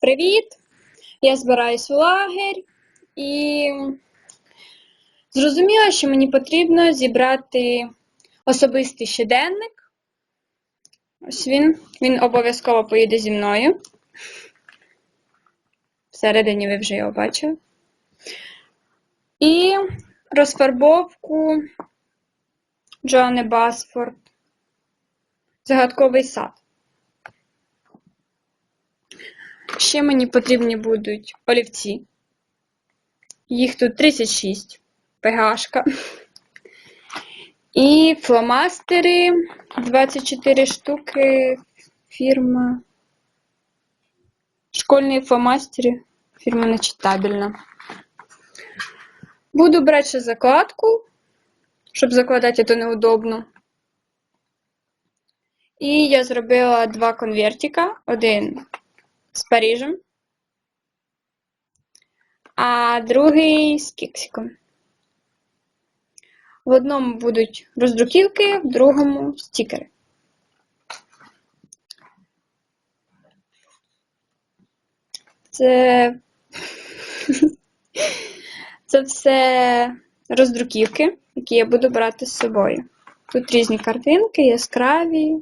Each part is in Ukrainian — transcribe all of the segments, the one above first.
Привіт! Я збираюсь в лагерь і зрозуміла, що мені потрібно зібрати особистий щоденник. Ось він. Він обов'язково поїде зі мною. Всередині ви вже його бачили. І розфарбовку Джоанни Басфорд. Загадковий сад. Ще мені потрібні будуть олівці. Їх тут 36 ПГшка. І фломастери 24 штуки. Фірма. Школьні фломастери. Фірма нечитабельна. Буду брати ще закладку, щоб закладати це неудобно. І я зробила два конвертика. Один з Парижем, а другий з кексиком. В одному будуть роздруківки, в другому стікери. Це, Це все роздруківки, які я буду брати з собою. Тут різні картинки, яскраві,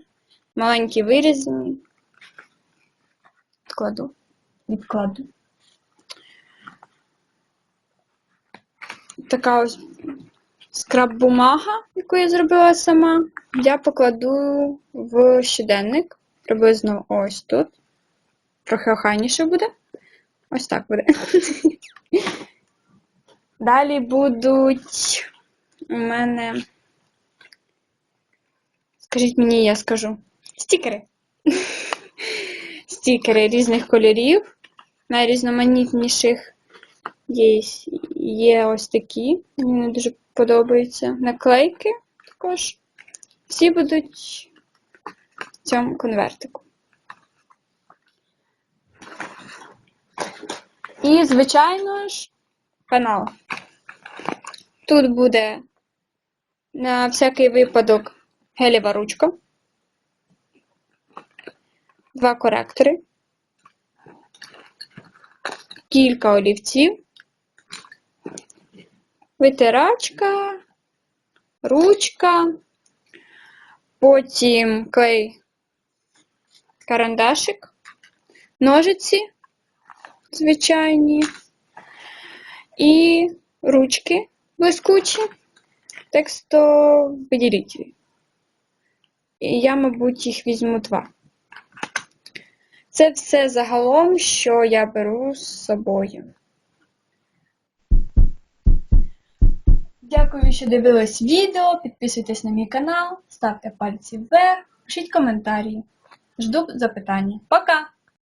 маленькі вирізані. Відкладу. Відкладу. Така ось скраб-бумага, яку я зробила сама. Я покладу в щоденник. Приблизно ось тут. Трохи охайніше буде. Ось так буде. Далі будуть у мене. Скажіть мені, я скажу. Стікери. Стікери різних кольорів, найрізноманітніших є, є ось такі. Мені дуже подобаються. Наклейки також. Всі будуть в цьому конвертику. І, звичайно ж, пенал. Тут буде на всякий випадок гелєва ручка, два коректори, кілька олівців, витирачка, ручка, потім клей карандашик, ножиці звичайні. І ручки блискучі. Текстовиділителі. І я, мабуть, їх візьму два. Це все загалом, що я беру з собою. Дякую, що дивились відео. Підписуйтесь на мій канал, ставте пальці вверх, пишіть коментарі. Жду запитання. Пока!